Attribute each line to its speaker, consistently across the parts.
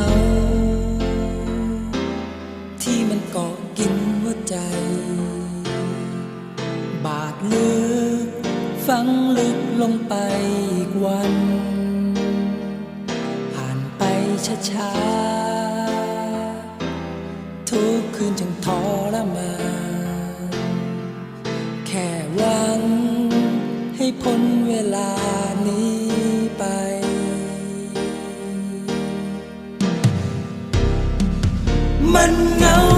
Speaker 1: า ที่มันเกาะกินหัวใจ บาดลึกฝังลึกลงไปอีกวัน ผ่านไปช้าช้าทุกคืนจึงทรมาน มันเงา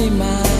Speaker 1: ใช่ไหม